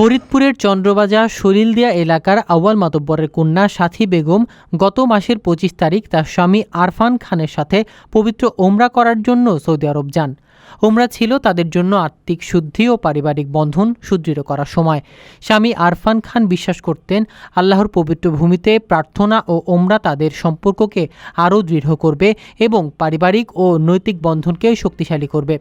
ফরিদপুরের চন্দ্রবাজার সলিলদিয়া এলাকার আউয়াল মাতব্বরের কন্যা সাথী বেগম গত মাসের পঁচিশ তারিখ তার স্বামী আরফান খানের সাথে পবিত্র ওমরা করার জন্য সৌদি আরব যান। ওমরা ছিল তাদের জন্য আত্মিক শুদ্ধি ও পারিবারিক বন্ধন সুদৃঢ় করার সময়। স্বামী আরফান খান বিশ্বাস করতেন, আল্লাহর পবিত্র ভূমিতে প্রার্থনা ও ওমরা তাদের সম্পর্ককে আরও দৃঢ় করবে এবং পারিবারিক ও নৈতিক বন্ধনকে শক্তিশালী করবে।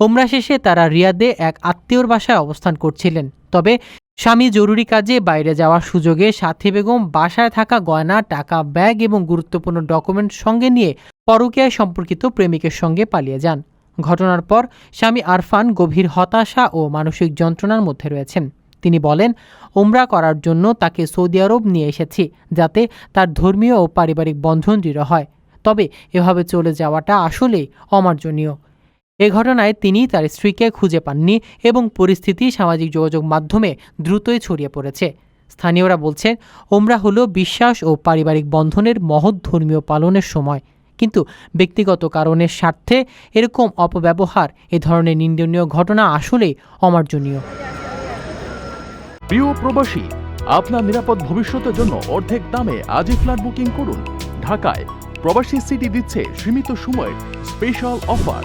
ওমরা শেষে তারা রিয়াদে এক আত্মীয়র বাসায় অবস্থান করছিলেন। তবে স্বামী জরুরি কাজে বাইরে যাওয়ার সুযোগে সাথী বেগম বাসায় থাকা গয়না, টাকা, ব্যাগ এবং গুরুত্বপূর্ণ ডকুমেন্ট সঙ্গে নিয়ে পরকীয়ায় সম্পর্কিত প্রেমিকের সঙ্গে পালিয়ে যান। ঘটনার পর স্বামী আরফান গভীর হতাশা ও মানসিক যন্ত্রণার মধ্যে রয়েছেন। তিনি বলেন ওমরা করার জন্য তাকে সৌদি আরব নিয়ে এসেছি যাতে তার ধর্মীয় ও পারিবারিক বন্ধন দৃঢ় হয়। তবে এভাবে চলে যাওয়াটা আসলেই অমার্জনীয়। এ ঘটনায় তিনি তার স্ত্রীকে খুঁজে পাননি এবং পরিস্থিতি সামাজিক যোগাযোগ মাধ্যমে দ্রুতই ছড়িয়ে পড়েছে। স্থানীয়রা বলছেন, ওমরা হলো বিশ্বাস ও পারিবারিক বন্ধনের মহৎ ধর্মীয় পালনের সময়। কিন্তু ব্যক্তিগত কারণের স্বার্থে এরকম অপব্যবহার, এ ধরনের নিন্দনীয় ঘটনা আসলেই অমার্জনীয়। প্রিয় প্রবাসী, আপনার নিরাপদ ভবিষ্যতের জন্য অর্ধেক দামে আজই ফ্ল্যাট বুকিং করুন। ঢাকায় প্রবাসী সিটি দিচ্ছে সীমিত সময়ের স্পেশাল অফার।